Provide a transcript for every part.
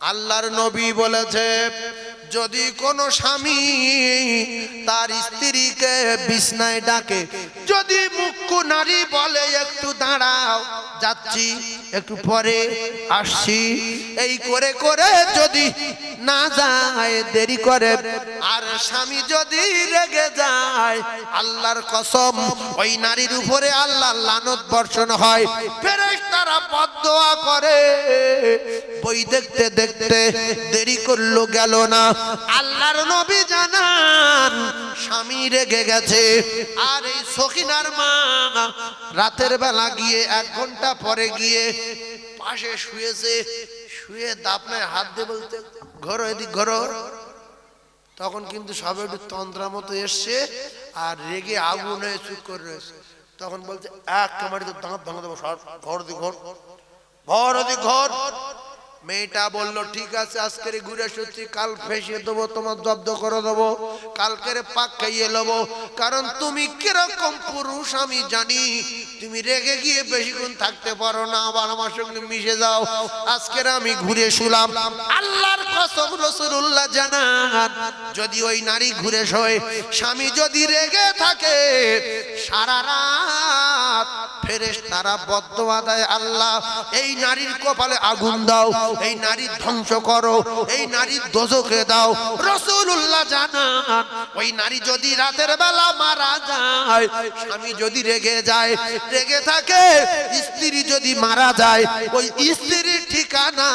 আল্লাহর নবী বলেছে, যদি কোনো স্বামী তার স্ত্রীকে বিছনায় ডাকে, যদি মুখ্য নারী বলে, একটু দাঁড়াও, যাচ্ছি, একটু পরে আসছি। এই করে করে যদি না যায়, দেরি করে। আর স্বামী যদি রেগে যায়, আল্লাহর কসম, ওই নারীর উপরে আল্লাহ লানত বর্ষণ হয়। ফেরেশতারা বদদোয়া করে। বই দেখতে দেখতে দেরি করল গেল না। আল্লাহর নবী জানান, স্বামী রেগে গেছে। আর এই সখিনার মা রাতের বেলা গিয়ে এক ঘণ্টা পরে গিয়ে পাশে শুয়েছে, শুয়ে দাপনায় হাত দিয়ে বলতে, ঘর এদিক, ঘর। তখন কিন্তু সবে তন্ত্রা মতো এসছে আর রেগে আগুন হয়ে চুপ করে রয়েছে। তখন বলছে, এক কামারি দাঁত ভাঙা দেবো ঘর দি ঘর। ঘর ঘর। মেয়েটা বলল, ঠিক আছে, আজকের ঘুরে সত্যি কাল ফেসে দেবো, তোমার জব্দ করে দেবো। কালকের পাক খাইয়ে নেব। কারণ তুমি কীরকম পুরুষ, আমি জানি। তুমি রেগে গিয়ে বেশিক্ষণ থাকতে পারো না, আবার আমার সঙ্গে মিশে যাও। আজকের আমি ঘুরে শুলাম আল্লাহর কসম রসুল্লাহ জানান, যদি ওই নারী ঘুরে শোয় স্বামী যদি রেগে থাকে, সারা রাত ফেরেশ তারা দেয়, আল্লাহ, এই নারীর কপালে আগুন দাও, এই নারীর ধ্বংস করো, এই নারীর দোজকে দাও। জানান, ওই নারী যদি রাতের বেলা মারা যায়, স্বামী যদি রেগে যায়, রেগে থাকে, স্ত্রী যদি মারা যায়, ওই স্ত্রীর ঠিকানা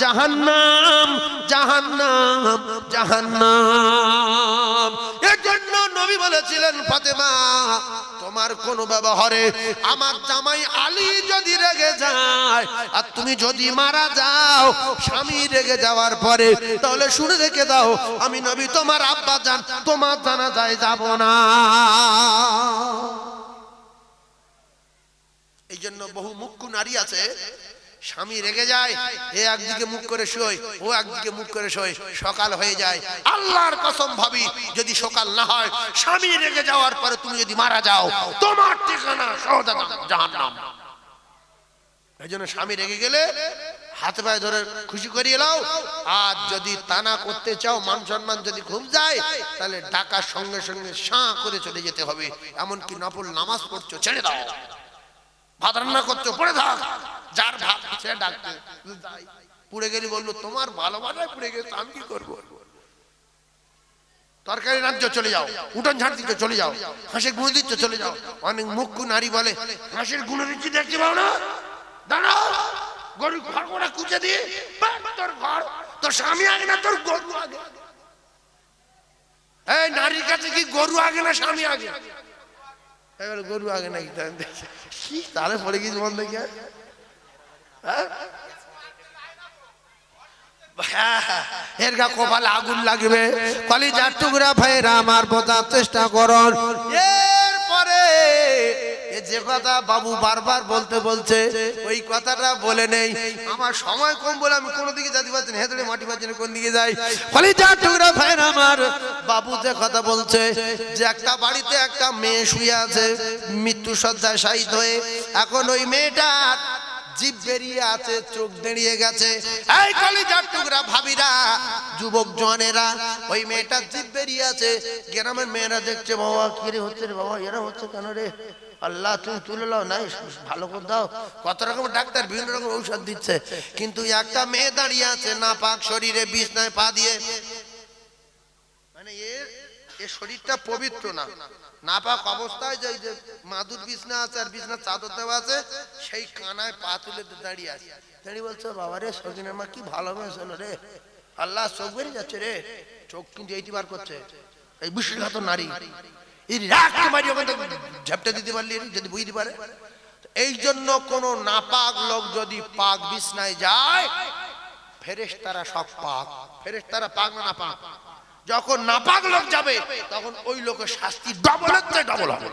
জাহান্নাম জাহান্নাম জাহান্নাম। এর জন্য নবী বলেছিলেন, ফাতেমা, তোমার কোন ব্যবহারে আমার জামাই আলী যদি রেগে যায়, আর তুমি যদি মারা যাও, স্বামী রেগে যাওয়ার পরে, তাহলে শুনে রেখে দাও, আমি নবী, তোমার আব্বা যান তোমার জানা যায় যাব না। এই জন্য বহু মুখ্য নারী আছে স্বামী রেগে যায়, এ একদিকে মুখ করে শোয়, ও একদিকে মুখ করে শোয়, সকাল হয়ে যায়। আল্লাহর কসম ভাবি, যদি সকাল না হয়, স্বামী রেগে যাওয়ার পরে তুমি যদি মারা যাও, তোমার ঠিকানা জাহান্নাম। এই জন্য স্বামী রেগে গেলে হাতে পায়ে ধরে খুশি করিয়ে নাও। আর যদি তানা করতে চাও মান সম্মান যদি খুব যায়, তাহলে ডাকার সঙ্গে সঙ্গে সাঁ করে চলে যেতে হবে। এমনকি নফল নামাজ পড়ছো, ছেড়ে দাও। ভাত রান্না করছ, পড়ে থাক। যার ভাত সে ডাকতে। পুড়ে গেলি বলল, তোমার ভালোবাসায় পুড়ে গেছে আমি কি করব? তরকারি রাজ্য চলে যাও। উঠোন ঝাড় চলে যাও। হাঁসের গুঁড়ো চলে যাও। অনেক নারী বলে, হাঁসের গুঁড়ো দিচ্ছি, দেখতে পাও না? দাঁড়াও, গরু ঘর করে কুচে দিয়ে তোর ঘর, তোর স্বামী আগে না, তোর গরু আগে। এই নারীর কাছে কি গরু আগে না, স্বামী আগে? এবার গরু আগে নাকি, তাহলে দেখি। কি? তাহলে পড়ে গেছি দেখে এর আগুন লাগবে। কলিজার টুকরা ভাইরা আমার বোঝার চেষ্টা করুন এরপরে যে কথা বাবু বারবার বলতে বলছে, ওই কথাটা বলে নেই। আমার সময় কম বলে আমি কোন দিকে যেতে পারছি না, হেঁটে মাটি পাচ্ছি না, কোন দিকে যাই। ফলে যা টুকরা ভাইরা আমার। বাবু যে কথা বলছে, যে একটা বাড়িতে একটা মেয়ে শুয়ে আছে মৃত্যু সজ্জায় শাহিদ হয়ে, এখন ওই মেয়েটার জিভ বেরিয়ে আছে, চোখ দাঁড়িয়ে গেছে। এই কলিজার টুকরা ভাবিরা, যুবক জনেরা, ওই মেয়েটার জিভ বেরিয়ে আছে। গ্রামের মেয়েরা দেখছে, বাবা, কি হচ্ছে রে বাবা? এরা হচ্ছে কেন রে? আল্লাহ, তুমি তুলে নাও নাই, ভালো করে দাও। কত রকম ডাক্তার বিভিন্ন রকম ঔষধ দিচ্ছে। কিন্তু একটা মেয়ে দাঁড়িয়ে আছে না পাক শরীরে বিছনায় পা দিয়ে। মানে এর এ শরীরটা পবিত্র না। নাপাক অবস্থায় যে যে মাদুর বিছনা আছে আর বিছনা চাদর দেওয়া আছে, সেই কানায় পা তুলে দাঁড়িয়ে আছে। দাঁড়িয়ে বলছে, বাবা রে, সজিনের মা কি ভালো হয়েছিল রে। আল্লাহ চোখ বেরিয়ে যাচ্ছে রে। চোখ কিন্তু এইটি বার করছে। এই বিশ্বঘাত নারী। এই রাগ মারি ঝাপটা দিতে পারলি যদি বুঝতে পারে। এই জন্য কোন নাপাক লোক যদি পাক বিছনায় যায় ফেরেশ তারা সব পাক। ফেরেশ তারা পাক না পাক যখন নাপাক লোক যাবে, তখন ওই লোকের শাস্তি ডবল হচ্ছে ডবল হবে।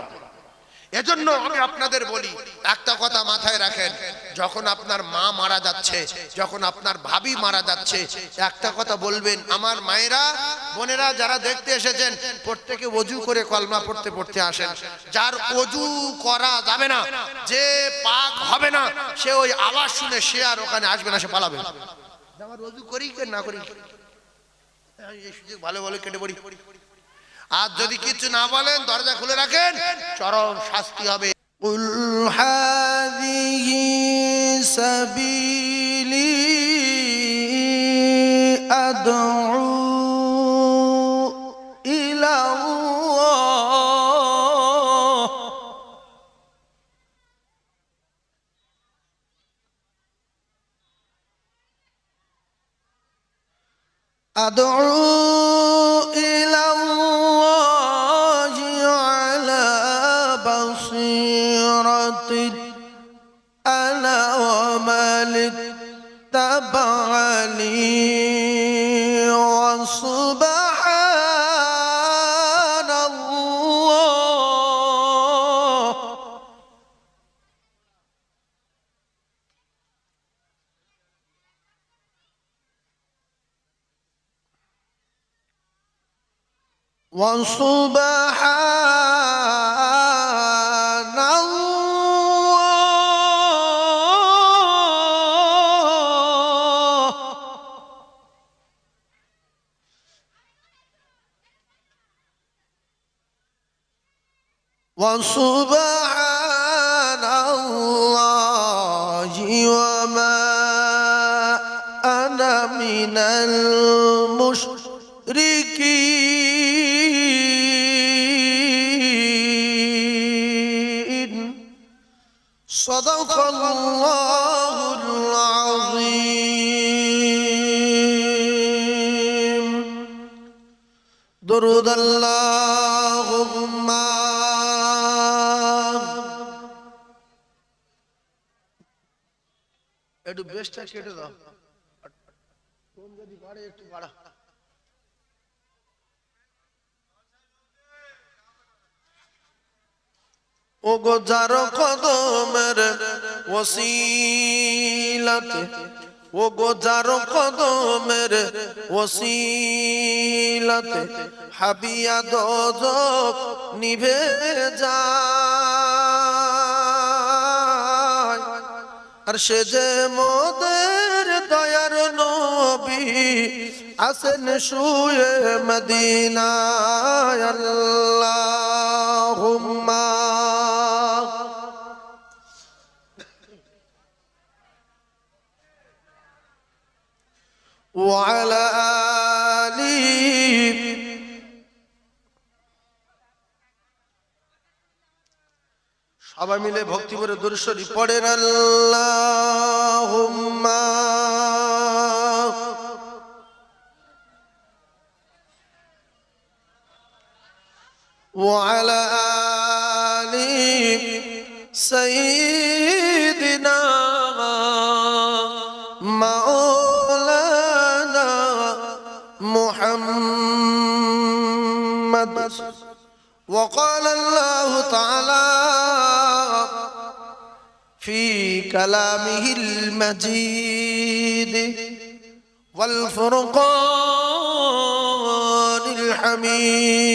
এজন্য আমি আপনাদের বলি, একটা কথা মাথায় রাখেন, যখন আপনার মা মারা যাচ্ছে, যখন আপনার ভাবি মারা যাচ্ছে, একটা কথা বলবেন, আমার মায়েরা, বোনেরা যারা দেখতে এসেছেন, প্রত্যেকে অজু করে কলমা পড়তে পড়তে আসেন। যার অজু করা যাবে না, যে পাক হবে না, সে ওই আওয়াজ শুনে সে আর ওখানে আসবে না, সে পালাবে। আমার রোজু করি না করি? ভালো ভালো কেটে পড়ি। আর যদি কিছু না বলেন, দরজা খুলে রাখেন, চরম শাস্তি হবে। উল্হাদি সাবিল أدعو وسبحان الله. وسبحان الله وما أنا من المشركين درود اللهم একটু বেশটা কেটে দাও কোন যদি বাড়ে একটু বাড়া ও গো যার কদমের ওসিলাতে ও গো যার কদমের ওসিলাতে হাবিয়া দোজক নিভে যায়। আর সে যে মোদের দয়ার নবী আসেন শুয়ে মদিনায়, আল্লাহুম্মা। وعلى آله সবাই মিলে ভক্তি করে দূরস্বরী পড়েন আল্লাহুম্মা وعلى آل سيدنا مولانا وقال الله تعالى في كلامه المجيد والفرقان الحميد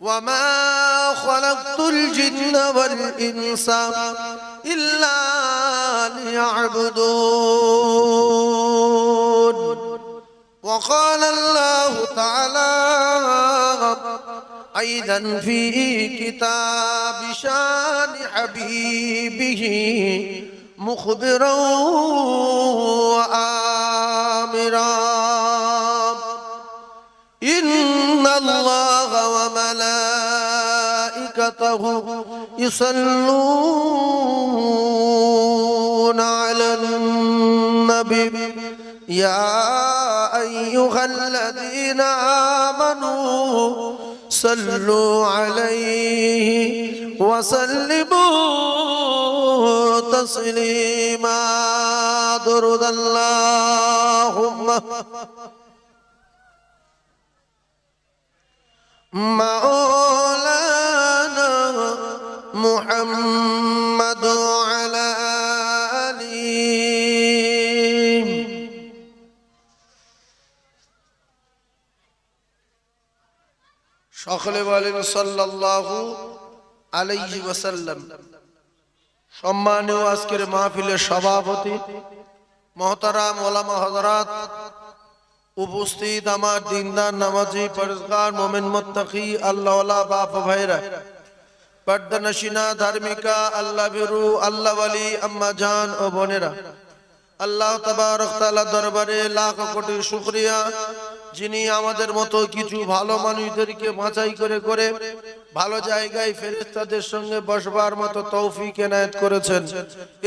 وما خلقت الجن والإنس إلا ليعبدون. وقال الله تعالى أيضا في كتاب شان حبيبه مخبرا وآمرا. إن الله وملائكته يصلون على النبي. يا أيها الذين آمنوا صلوا عليه وسلموا تسليما. درد اللهم. مولانا محمد সকলে বলেন সাল্লাল্লাহু আলাইহি ওয়াসাল্লাম। সম্মানীয় আজকের মাহফিলের সভাপতি, মহতারাম ওলামা হজরাত উপস্থিত আমার দিনদার নামাজি পরিষ্কার মোমেন মোত্তাকি আল্লাহ বাপ ভাইরা। পর্দা নসিনা, ধার্মিকা, আল্লাহ বিরু, আল্লাহ আলী আম্মা জান ও বোনেরা। আল্লাহ তাবারক তাআলা দরবারে লাখ কোটি শুকরিয়া যিনি আমাদের মতো কিছু ভালো মানুষদেরকে বাঁচাই করে করে ভালো জায়গায় ফেরেশতাদের সঙ্গে বসবার মতো তৌফিক এনায়েত করেছেন।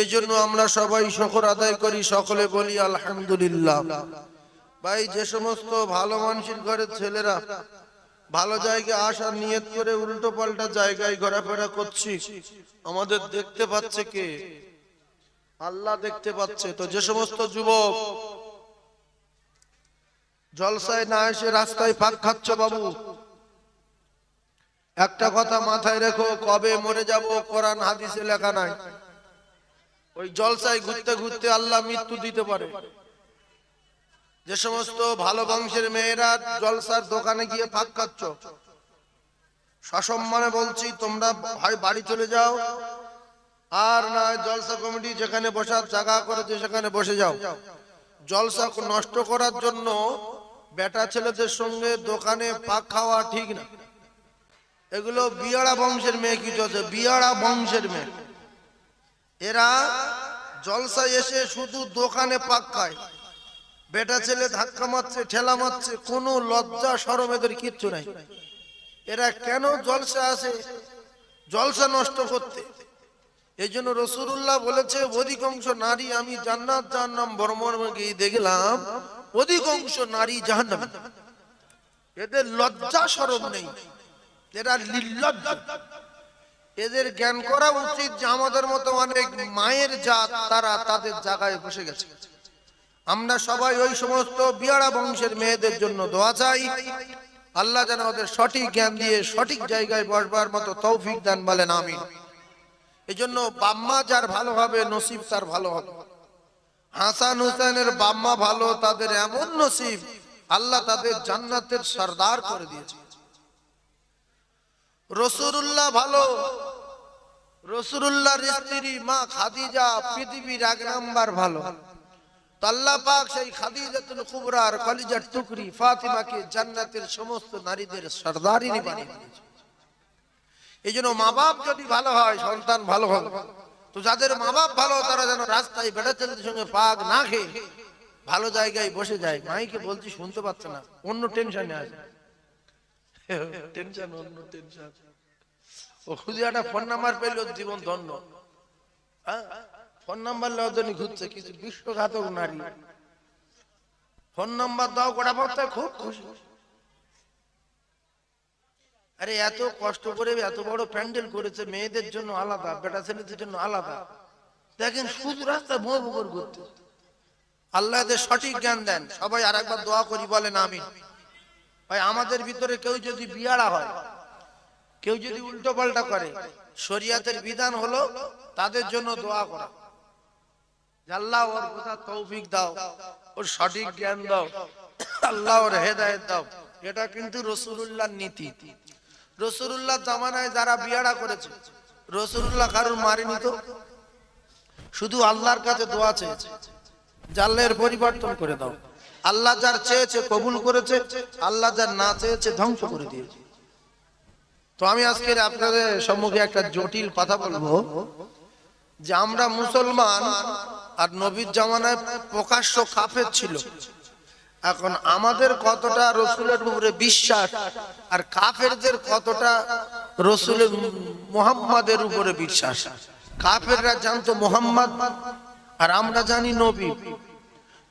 এই জন্য আমরা সবাই শকর আদায় করি, সকলে বলি আলহামদুলিল্লাহ। ভাই, যে সমস্ত ভালো মানুষের ঘরের ছেলেরা ভালো জায়গায় আসার নিয়ত করে উল্টো পাল্টা জায়গায় ঘোরাফেরা করছি, আমাদের দেখতে পাচ্ছে কে? আল্লাহ দেখতে পাচ্ছে। তো যে সমস্ত যুবক জলসায় না এসে রাস্তায় পাক খাচ্ছ বাবু। একটা কথা মাথায় রেখো, কবে মরে যাব কোরআন হাদিসে লেখা নাই। ওই জলসায় ঘুরতে ঘুরতে আল্লাহ মৃত্যু দিতে পারে। যে সমস্ত ভালো বংশের মেয়েরা জলসার দোকানে গিয়ে ফাঁক খাচ্ছ। সসম্মানে বলছি, তোমরা হয় বাড়ি চলে যাও, আর না জলসা কমিটি যেখানে বসার জায়গা করেছে সেখানে বসে যাও। জলসা নষ্ট করার জন্য বেটা ছেলেদের সঙ্গে দোকানে পাক খাওয়া ঠিক না। এগুলো বিয়াড়া বংশের মেয়ে কিছু আছে বিয়াড়া বংশের মেয়ে। এরা জলসায় এসে শুধু দোকানে পাক খায়। বেটা ছেলে ধাক্কা মারছে, ঠেলা মারছে, কোনো লজ্জা সরম এদের কিচ্ছু নাই। এরা কেন জলসা আসে? জলসা নষ্ট করতে। এই জন্য রসুল্লাহ বলেছে, অধিকাংশ নারী আমি জান্নাত, জাহান্নাম বর্মন গিয়ে দেখলাম অধিকাংশ নারী জাহান্নাম। এদের লজ্জা সরম নেই। এরা নির্লজ্জ। এদের জ্ঞান করা উচিত যে আমাদের মতো অনেক মায়ের জাত, তারা তাদের জায়গায় বসে গেছে। আমরা সবাই ওই সমস্ত বিয়ারা বংশের মেয়েদের জন্য দোয়া চাই। আল্লাহ যেন ওদের সঠিক জ্ঞান দিয়ে সঠিক জায়গায় বসবার মতো তৌফিক দান বলেন, আমিন। এই জন্য বাম্মা যার ভালো হবে, নসিব তার ভালো হবে। হাসান হুসেনের বাম্মা ভালো, তাদের এমন নসিব, আল্লাহ তাদের জান্নাতের সর্দার করে দিয়েছে। রসুরুল্লাহ ভালো, রসুরুল্লাহর স্ত্রী মা খাদিজা পৃথিবীর এক নাম্বার ভালো হয়, সন্তান ভালো হবে। তো যাদের মা বাপ ভালো তারা যেন রাস্তায় বেড়া ছেলেদের সঙ্গে পাক না খেয়ে ভালো জায়গায় বসে যায়। মাইকে বলছি শুনতে পাচ্ছে না। অন্য টেনশনে আছে। টেনশন অন্য টেনশন। ও খুঁজে একটা ফোন নাম্বার পেলে ওর জীবন ধন্য। হ্যাঁ? ফোন নাম্বার জন্য ঘুরছে কিছু বিশ্বঘাতক নারী। ফোন নাম্বার দাও পড়তে খুব খুশি। আরে, এত কষ্ট করে এত বড় প্যান্ডেল করেছে, মেয়েদের জন্য আলাদা, বেটা ছেলেদের জন্য আলাদা। দেখেন, শুধু রাস্তা ভোর ভোর ঘুরতে আল্লাহ সঠিক জ্ঞান দেন। সবাই আর একবার দোয়া করি, বলেন আমি ভাই, আমাদের ভিতরে কেউ যদি বিয়াড়া হয়, কেউ যদি উল্টো পাল্টা করে, শরিয়াতের বিধান হলো তাদের জন্য দোয়া করা। আল্লাহ ওর কথা তৌফিক দাও, ওর সঠিক জ্ঞান দাও, আল্লাহ ওর হেদায়েত দাও। এটা কিন্তু রসুলুল্লাহর নীতি। রসুল্লাহ জামানায় যারা বিয়াড়া করেছে, রসুল্লাহ কারুর মারেনি তো? শুধু আল্লাহর কাছে দোয়া চেয়েছে। জাল্লের পরিবর্তন করে দাও। আল্লাহ যার চেয়েছে কবুল করেছে, আল্লাহ যার না চেয়েছে ধ্বংস করে দিয়েছে। তো আমি আজকে আপনাদের সম্মুখে একটা জটিল কথা বলব, যে আমরা মুসলমান আর নবীর জামানায় প্রকাশ্য কাফের ছিল। এখন আমাদের কতটা রসুলের উপরে বিশ্বাস আর কাফেরদের কতটা রসুলের মোহাম্মদের উপরে বিশ্বাস? কাফেররা জানতো মোহাম্মদ আর আমরা জানি নবী।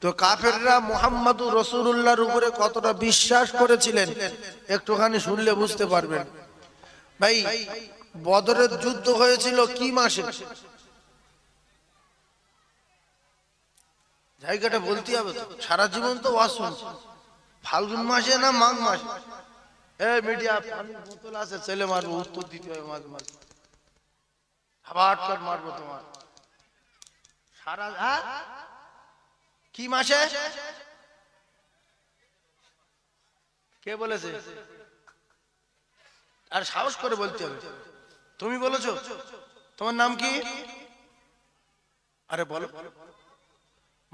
তো কাফেররা মোহাম্মদ রসুল্লাহর উপরে কতটা বিশ্বাস করেছিলেন? একটুখানি শুনলে বুঝতে পারবেন। ভাই, বদরের যুদ্ধ হয়েছিল কি মাসে? জায়গাটা বলতে হবে সারা জীবন তো ওয়াসুন ফাল্গুন মাসে না মাঘ মাসে? এ মিডিয়া বোতল আছে, ছেলে মারবো, উত্তর দিতে হবে মারবো তোমার। সারা হ্যাঁ? কি মাসে? কে বলেছে? আর সাহস করে বলতে হবে। তুমি বলেছ? তোমার নাম কি? আরে বলো।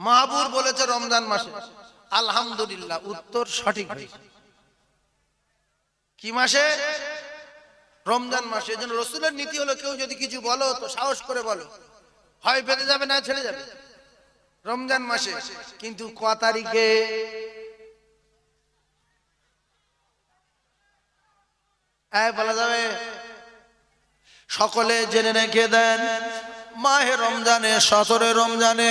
মাহবুর বলেছে রমজান মাসে। আলহামদুলিল্লাহ, উত্তর সঠিক কি মাসে? রমজান মাসে। এই জন্য রসুলের নীতি হলো, কেউ যদি কিছু বলো, তো সাহস করে বলো। হয় বেঁধে যাবে না, ছেড়ে যাবে। রমজান মাসে। কিন্তু ক তারিখে? বলা যাবে, সকলে জেনে রেখে দেন, মাহে রমজানে সতরে রমজানে।